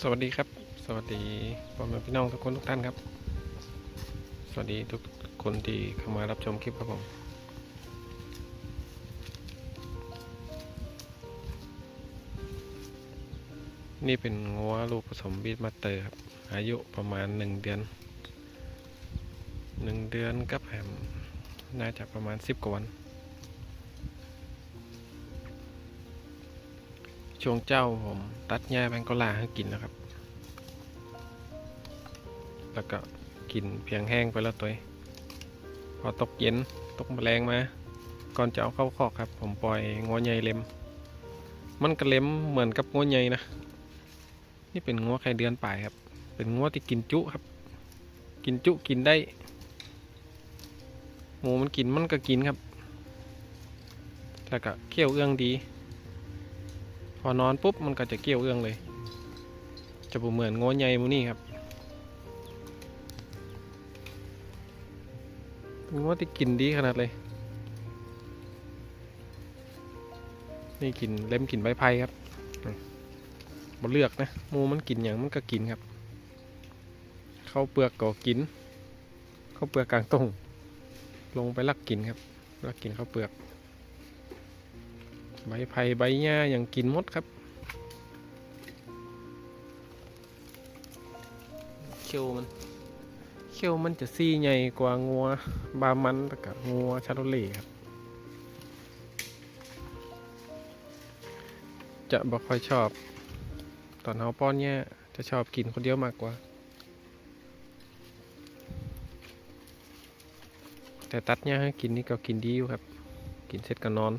สวัสดีครับ สวัสดีพ่อแม่พี่น้องทุกคนทุกท่านครับ สวัสดีทุกคนที่เข้ามารับชมคลิปครับผมนี่เป็นงัวลูกผสมบีทมาเตอร์ครับอายุประมาณหนึ่งเดือนหนึ่งเดือนกับแหมน่าจะประมาณสิบกว่าวัน ช่วงเจ้าผมตัดหญ้าแบงกลาให้กินนะครับ แล้วก็กินเพียงแห้งไปแล้วตัวพอตกเย็นตกแมลงมาก่อนจะเอาเข้าคอกครับ ผมปล่อยงอใหญ่เล็ม มันก็เล็มเหมือนกับงอใหญ่นะ นี่เป็นงัวไข่เดือนป่ายครับ เป็นงัวที่กินจุครับ กินจุกินได้ หมูมันกินมันก็กินครับแล้วก็เคี่ยวเอื้องดี พอนอนปุ๊บมันก็จะเกี่ยวเอื้องเลย จะเหมือนงอใหญ่มูนี่ครับเป็นงอที่กินดีขนาดเลย นี่กินเล็มกินใบไผ่ครับมบ่เลือกนะมูมันกินอย่างมันก็กินครับเข้าวเปลือกก็กินเข้าวเปลือกกลางตรงลงไปลักกินครับลักกินข้าวเปลือก ใบไผ่ใบหญ้าอย่างกินหมดครับ เขียวมัน เขียวมันจะซี่ใหญ่กว่างัวบามันแล้วก็งัวชาโรเล่ครับ จะบ่ค่อยชอบ ตอนเฮาป้อนเนี่ยจะชอบกินคนเดียวมากกว่า แต่ตัดเนี่ยให้กินนี่ก็กินดีอยู่ครับ กินเสร็จก็นอน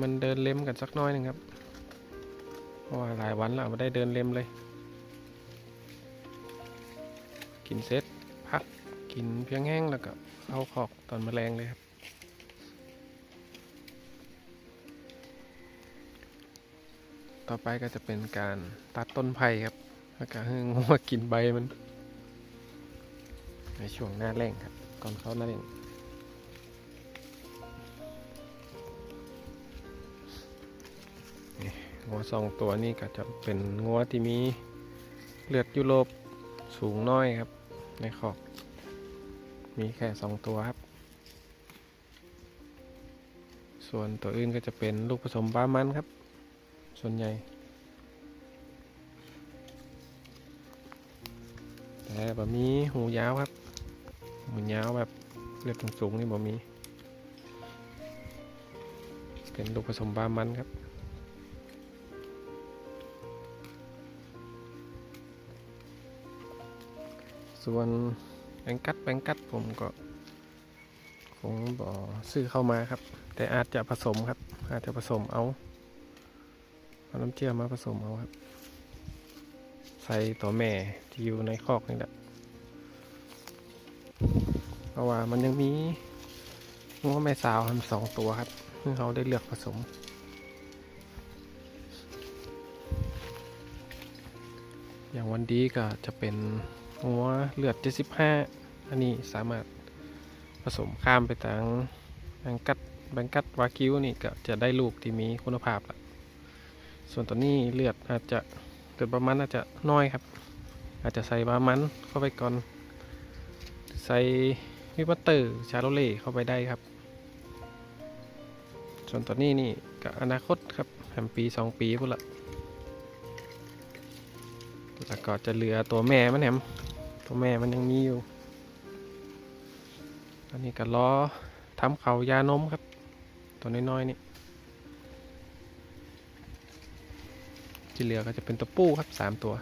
มันเดินเล็มกันสักน้อยหนึ่งครับว่าหลายวันแล้วไม่ได้เดินเล็มเลย กินเสร็จพักกินเพียงแห้งแล้วก็เอาขอกตอนมแมลงเลยครับต่อไปก็จะเป็นการตัดต้นไผ่ครับแล้วก็ให้งัวกินใบมัน ในช่วงหน้าแรงครับ ก่อนเข้าหน้าแรง งัวสองตัวนี้ก็จะเป็นงัวที่มีเลือดยุโรปสูงน้อยครับ ในขอกมีแค่สองตัวครับ ส่วนตัวอื่นก็จะเป็นลูกผสมบ้ามันครับ ส่วนใหญ่ แต่แบบมีหูยาวครับ หูยาวแบบเลือดสูงๆนี่บ่มี เป็นลูกผสมบ้ามันครับ ส่วนแบงกัดแบงกัดผมก็คงบอซื้อเข้ามาครับ แต่อาจจะผสมครับ อาจจะผสมเอาเอาน้ำเชื่อมมาผสมเอาครับ ใส่ตัวแม่ที่อยู่ในคอกนี่แหละเพราะว่ามันยังมีงัวแม่สาวทำสองตัวครับซึ่งเขาได้เลือกผสม อย่างวันดีก็จะเป็น หัวเลือด 75 อันนี้สามารถผสมข้ามไปทางแบงกัดแบงกัดวากิวนี่ก็จะได้ลูกที่มีคุณภาพละส่วนตัวนี้เลือดอาจจะเลือดประมาณอาจจะน้อยครับ อาจจะใส่บามันเข้าไปก่อน ใส่วิบัตเตอร์ชาโรเล่เข้าไปได้ครับ ส่วนตัวนี้นี่ก็อนาคตครับแหมปี 2 ปีพุ่นละแล้วก็จะเหลือตัวแม่มันแหม ตัวแม่มันยังมีอยู่ตอนนี้ก็ล้อทำเขายานมครับ ตัวน้อยๆนี่ที่เหลือก็จะเป็นตัวปู้ครับสามตัว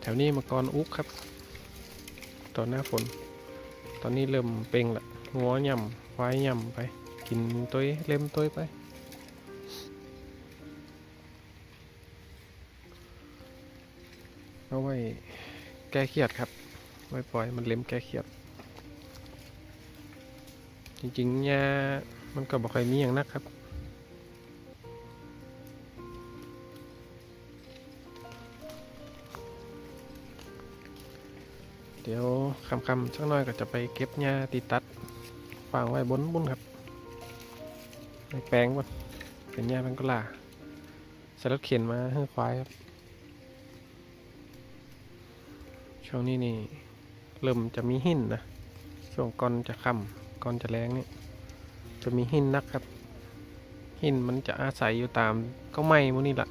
แถวนี้มังกรอุกครับ ตอนหน้าฝน ตอนนี้เริ่มเป่งละงัวย่ำควายย่ำไป กินตัวเล่มตัวไปเอาไว้แก้เครียดครับ ไว้ปล่อยมันเล่มแก้เครียด จริงๆเนี่ยมันก็บอกใครมีอย่างนักครับเดี๋ยวคำๆสักหน่อยก็จะไปเก็บเนื้าติดตัดวางไว้บนบุ้นครับ แปลงบดเป็นหญ้าแมงกะลาใส่รถเข็นมาให้ควายครับ ช่วงนี้นี่ เริ่มจะมีหินนะ ช่วงก่อนจะค่ำก่อนจะแรงนี่จะมีหินนักครับ หินมันจะอาศัยอยู่ตามก็ไม้พวกนี้แหละ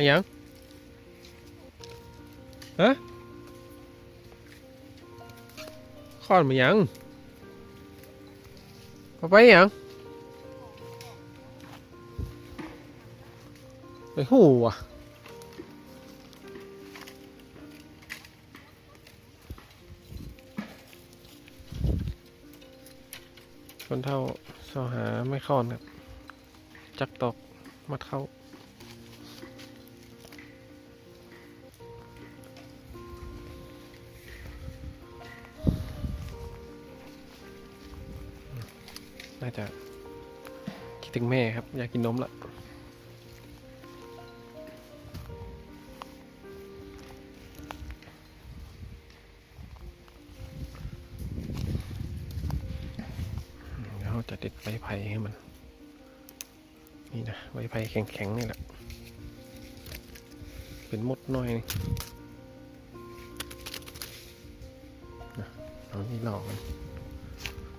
อะไรยังฮะขอนมายังมาไปยังไปหูอะคนเท่าสอหาไม่คลอนครับจักตกมัดเข้า น่าจะคิดถึงแม่ครับ อยากกินนมละเดี๋ยวเราจะติดใบไผ่ให้มัน นี่นะใบไผ่แข็งๆนี่แหละ เป็นมดน้อยนี่นะเอานี่หลอกมัน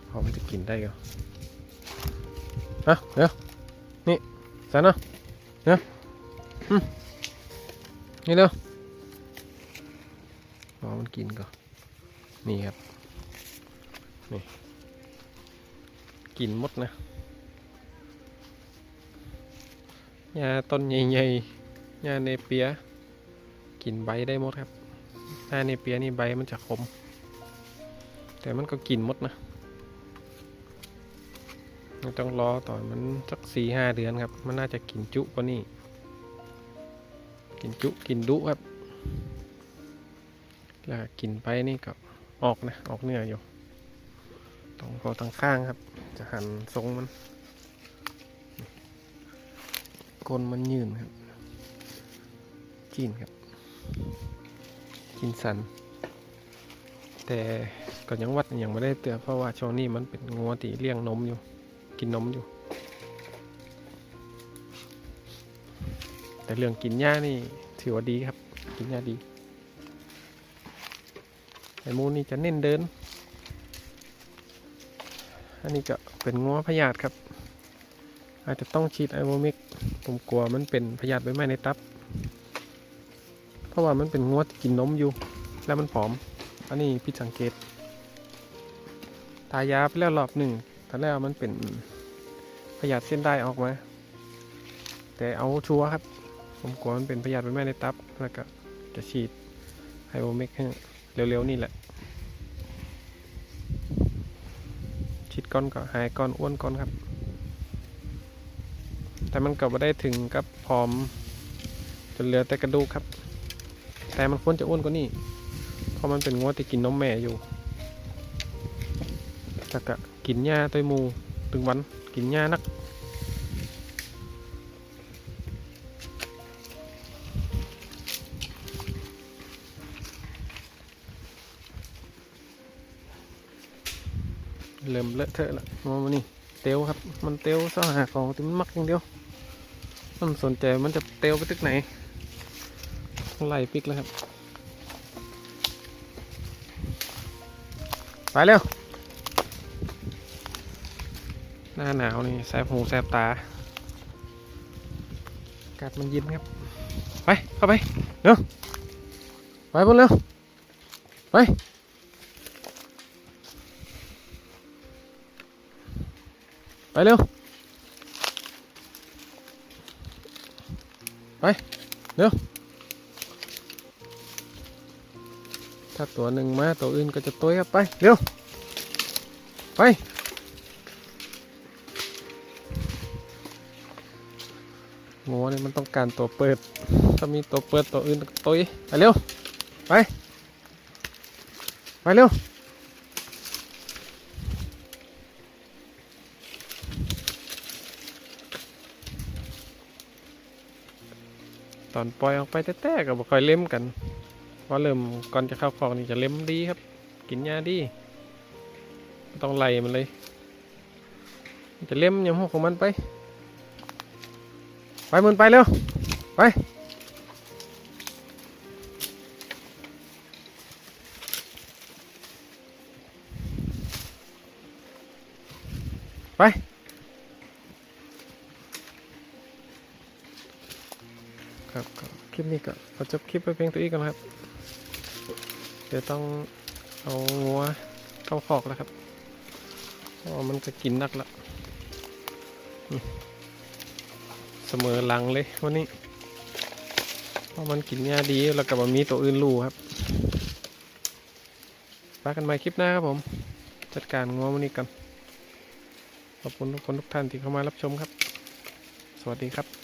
พอมันจะกินได้ก็ อะเดี๋ยวนี่สันนะเดี๋ยวอืมนี่เร็วรอมันกินก่อนนี่ครับ นี่กินมดนะหญ้าต้นใหญ่ๆหญ้าเนเปีย กินใบได้หมดครับหญ้าเนเปียนี่ใบมันจะคมแต่มันก็กินมดนะ ไม่ต้องรอต่อนมันสักสี่ห้าเดือนครับ มันน่าจะกินจุกว่านี่กินจุกินดุครับ แล้วกินไปนี่ก็ออกนะ ออกเนื้ออยู่ ตรงคอทางข้างครับ จะหันทรงมันก้นมันยืนครับกินครับกินสัน แต่ก็ยังวัดยังไม่ได้เตือนเพราะว่าช่วงนี้มันเป็นงัวตีเลี้ยงนมอยู่ กินนมอยู่ แต่เรื่องกินหญ้านี่ถือว่าดีครับ กินหญ้าดีไอมูนี่จะเน้นเดิน อันนี้ก็เป็นงัวพยาธิครับ อาจจะต้องฉีดไอโวมิก ผมกลัวมันเป็นพยาธิใบไม้ในตับ เพราะว่ามันเป็นงัวที่กินนมอยู่ แล้วมันผอม อันนี้ผิดสังเกตทายาไปแล้วรอบหนึ่ง ตอนแรกมันเป็นพยาธิเส้นได้ออกมา แต่เอาชัวร์ครับ ผมกลัวมันเป็นพยาธิใบไม้ในตับ แล้วก็จะฉีดไฮโอเมกให้เร็วๆนี่แหละ ฉีดก้อนก็หายก้อนอ้วนก้อนครับ แต่มันก็ไม่ได้ถึงกับผอมจนเหลือแต่กระดูกครับ แต่มันควรจะอ้วนกว่านี้ เพราะมันเป็นงวที่กินนมแม่อยู่แล้วก็ กินหญ้าตัวมูถึงวันกินหญ้านักเริ่มเลอะเทอะละมองมานี่เตียวครับ มันเตียวสหาของมันมักอย่างเดียว มันสนใจมันจะเตียวไปตึกไหนไล่ปิกแล้วครับ ไปเร็ว น้าหนาวนี่แสบหูแสบตาอากาศมันเย็นครับ ไป เข้าไปเร็วไปบนเร็วไปไปเร็ว ไป เร็ว ถ้าตัวหนึ่งมาตัวอื่นก็จะตัวครับไป เร็ว ไป งัวนี่มันต้องการตัวเปิด ถ้ามีตัวเปิดตัวอื่นก็ตุยไปเร็ว ไป ไปเร็ว ตอนปล่อยออกไปแต้ๆก็บ่ค่อยเล่มกันเพราะเริ่มก่อนจะเข้าคอกนี่จะเล่มดีครับ กินยาดี ต้องไล่มันเลย จะเล่มยำหัวของมันไป ไปมันไปเร็ว ไป ไปครับคลิปนี้ก็ขอจบคลิปไปเพียงตัวนี้ก่อนครับ เดี๋ยวต้องเอางัวเข้าคอกแล้วครับเพราะว่ามันจะกินนักละอืม เสมอหลังเลยวันนี้ เพราะมันกินหญ้าดีแล้วกับมีตัวอื่นรูครับปากันใหม่คลิปหน้าครับผม จัดการงัววันนี้กัน ขอบคุณทุกคนทุกท่านที่เข้ามารับชมครับ สวัสดีครับ